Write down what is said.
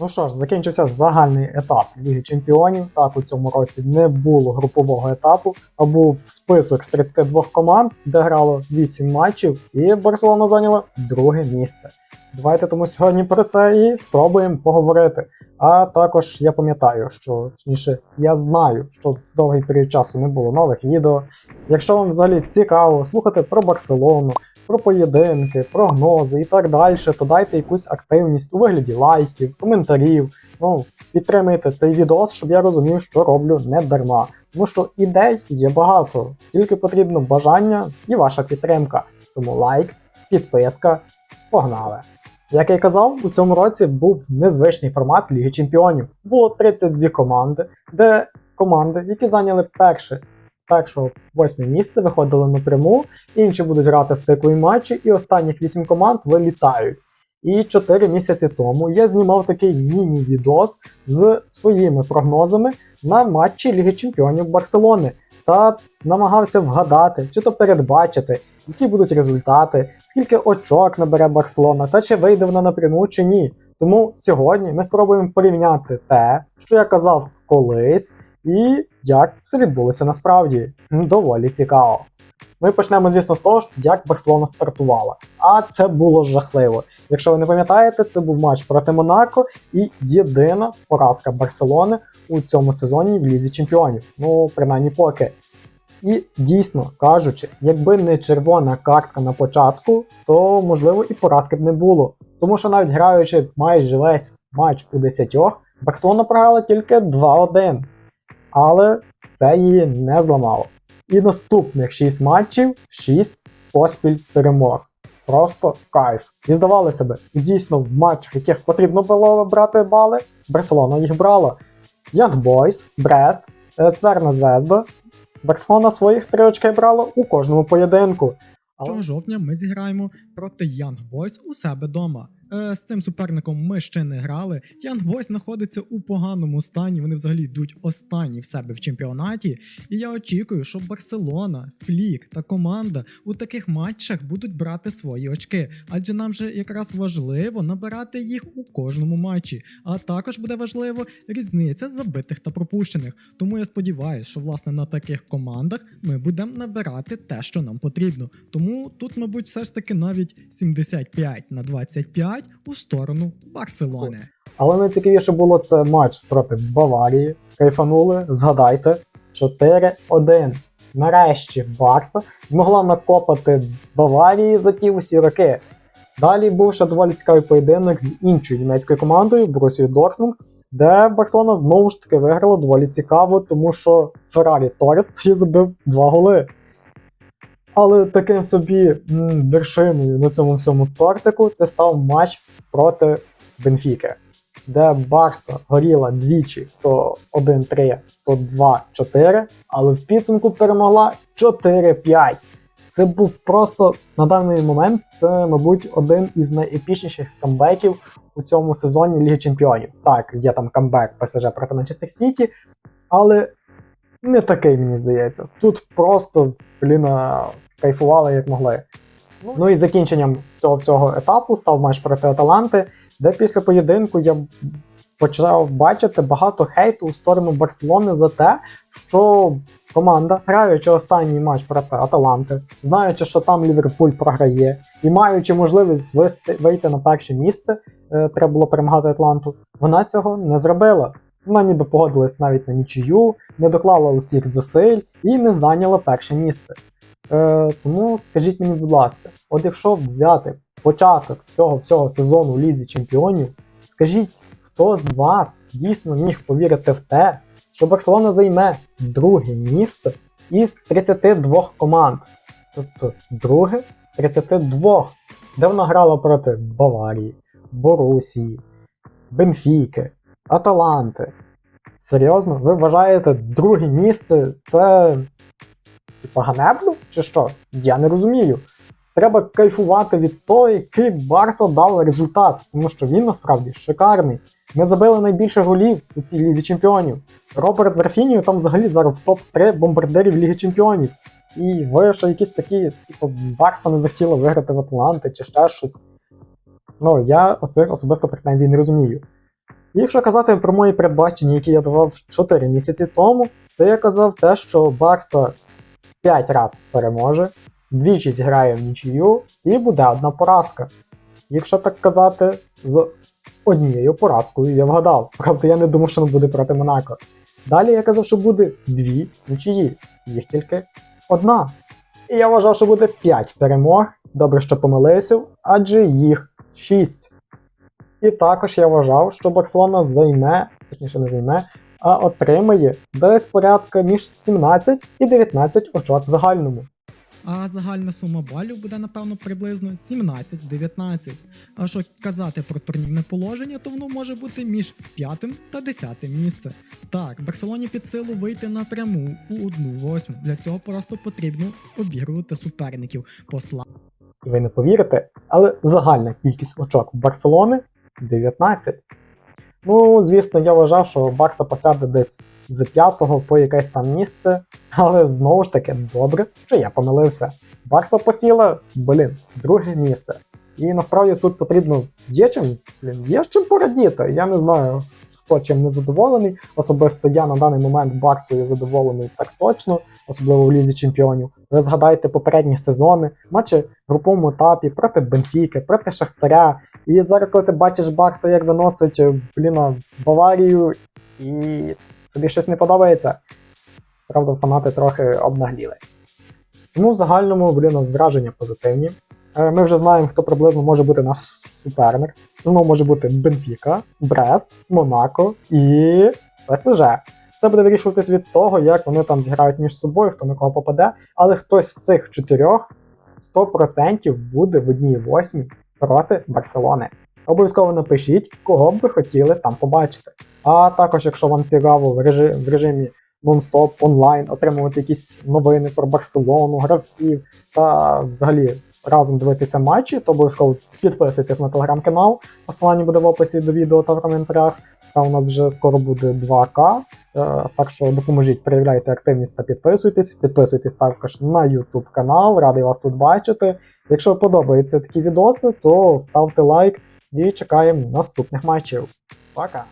Ну що ж, закінчився загальний етап Ліги Чемпіонів. Так, у цьому році не було групового етапу, а був список з 32 команд, де грало 8 матчів, і Барселона зайняла друге місце. Давайте тому сьогодні про це і спробуємо поговорити. А також я пам'ятаю, що точніше, я знаю, що довгий період часу не було нових відео. Якщо вам взагалі цікаво слухати про Барселону, про поєдинки, прогнози і так далі, то дайте якусь активність у вигляді лайків, коментарів. Ну, підтримайте цей відос, щоб я розумів, що роблю не дарма. Тому що ідей є багато, тільки потрібно бажання і ваша підтримка. Тому лайк, підписка, погнали! Як я й казав, у цьому році був незвичний формат Ліги Чемпіонів. Було 32 команди, де команди, які зайняли перше з першого восьме місце, виходили напряму, інші будуть грати стикові матчі, і останніх 8 команд вилітають. І 4 місяці тому я знімав такий міні-відос з своїми прогнозами на матчі Ліги Чемпіонів Барселони та намагався вгадати чи то передбачити, які будуть результати, скільки очок набере Барселона, та чи вийде вона напряму чи ні. Тому сьогодні ми спробуємо порівняти те, що я казав колись, і як все відбулося насправді. Доволі цікаво. Ми почнемо, звісно, з того, як Барселона стартувала. А це було жахливо. Якщо ви не пам'ятаєте, це був матч проти Монако і єдина поразка Барселони у цьому сезоні в Лізі Чемпіонів. Ну, принаймні поки. І дійсно кажучи, якби не червона картка на початку, то можливо і поразки б не було. Тому що навіть граючи майже весь матч у 10, Барселона програла тільки 2-1. Але це її не зламало. І наступних 6 матчів 6 поспіль перемог. Просто кайф. І здавалося би, дійсно в матчах, яких потрібно було брати бали, Барселона їх брала. Young Boys, Брест, Цверна Звезда. Барселона своїх три очки брала у кожному поєдинку. 1 жовтня ми зіграємо проти Young Boys у себе дома. Е, з цим суперником ми ще не грали. Young Boys знаходиться у поганому стані. Вони взагалі йдуть останні в себе в чемпіонаті. І я очікую, що Барселона, Флік та команда у таких матчах будуть брати свої очки. Адже нам же якраз важливо набирати їх у кожному матчі. А також буде важливо різниця забитих та пропущених. Тому я сподіваюся, що власне на таких командах ми будемо набирати те, що нам потрібно. Тому тут, мабуть, все ж таки навіть 75 на 25 у сторону Барселони. Але найцікавіше було це матч проти Баварії. Кайфанули, згадайте, 4-1. Нарешті Барса змогла накопати Баварії за ті усі роки. Далі був ще доволі цікавий поєдинок з іншою німецькою командою Борусією Дортмунд, де Барселона знову ж таки виграла доволі цікаво, тому що Феррарі Торres тоді забив два голи. Але таким собі м, вершиною на цьому всьому тортику це став матч проти Бенфіки, де Барса горіла двічі, то 1-3, то 2-4, але в підсумку перемогла 4-5. Це був просто на даний момент, це, мабуть, один із найепічніших камбеків у цьому сезоні Ліги Чемпіонів. Так, є там камбек ПСЖ проти Манчестер Сіті, але не такий, мені здається. Тут просто бліна кайфували як могли. Ну і закінченням цього всього етапу став матч проти Аталанти, де після поєдинку я почав бачити багато хейту у сторону Барселони за те, що команда, граючи останній матч проти Аталанти, знаючи, що там Ліверпуль програє, і маючи можливість висти- вийти на перше місце, е, треба було перемагати Атланту, вона цього не зробила. Вона ніби погодилась навіть на нічию, не доклала усіх зусиль і не зайняла перше місце. Е, тому скажіть мені, будь ласка, от якщо взяти початок цього всього сезону в Лізі Чемпіонів, скажіть, хто з вас дійсно міг повірити в те, що Барселона займе друге місце із 32 команд? Тобто друге 32, де вона грала проти Баварії, Борусії, Бенфіки, Аталанти. Серйозно, ви вважаєте друге місце це типа ганебно? Чи що? Я не розумію. Треба кайфувати від того, який Барса дав результат, тому що він насправді шикарний. Ми забили найбільше голів у цій лізі чемпіонів. Роберт з Рафінією там взагалі зараз в топ-3 бомбардирів Ліги Чемпіонів. І ви що якісь такі, типу, Барса не захотіла виграти в Атланти чи ще щось. Ну, я оцих особисто претензій не розумію. Якщо казати про мої передбачення, які я давав 4 місяці тому, то я казав те, що Барса 5 разів переможе, двічі зіграє в нічию і буде одна поразка. Якщо так казати, з однією поразкою я вгадав. Правда, я не думав, що не буде проти Монако. Далі я казав, що буде дві нічиї, їх тільки одна. І я вважав, що буде 5 перемог. Добре, що помилився, адже їх 6. І також я вважав, що Барселона займе, точніше не займе, а отримає десь порядка між 17 і 19 очок в загальному. А загальна сума балів буде, напевно, приблизно 17-19. А що казати про турнірне положення, то воно може бути між 5 та 10 місце. Так, Барселоні під силу вийти напряму у 1-8. Для цього просто потрібно обігрувати суперників. Посла І ви не повірите, але загальна кількість очок в Барселони 19. Ну, звісно, я вважав, що Барса посяде десь з 5 по якесь там місце, але знову ж таки добре, що я помилився. Барса посіла, блін, друге місце. І насправді тут потрібно є чим, блін, є чим порадіти. Я не знаю, хто чим не задоволений. Особисто я на даний момент Барсою задоволений так точно, особливо в лізі чемпіонів. Ви згадайте попередні сезони, матчі в груповому етапі проти Бенфіки, проти Шахтаря. І зараз, коли ти бачиш Барса, як виносить е, блін, Баварію, і тобі щось не подобається. Правда, фанати трохи обнагліли. Тому в загальному, блін, враження позитивні. Е, Ми вже знаємо, хто приблизно може бути наш суперник. Це знову може бути Бенфіка, Брест, Монако і ПСЖ. Все буде вирішуватись від того, як вони там зіграють між собою, хто на кого попаде. Але хтось з цих чотирьох 100% буде в одній восьмій проти Барселони. Обов'язково напишіть, кого б ви хотіли там побачити. А також, якщо вам цікаво в, режи- в режимі нон-стоп онлайн отримувати якісь новини про Барселону, гравців та взагалі разом дивитися матчі, то обов'язково підписуйтесь на телеграм-канал. Посилання буде в описі до відео та в коментарях. Там у нас вже скоро буде 2К. Е, Так що допоможіть, проявляйте активність та підписуйтесь. Підписуйтесь також на YouTube канал, радий вас тут бачити. Якщо подобаються такі відоси, то ставте лайк і чекаємо наступних матчів. Пока!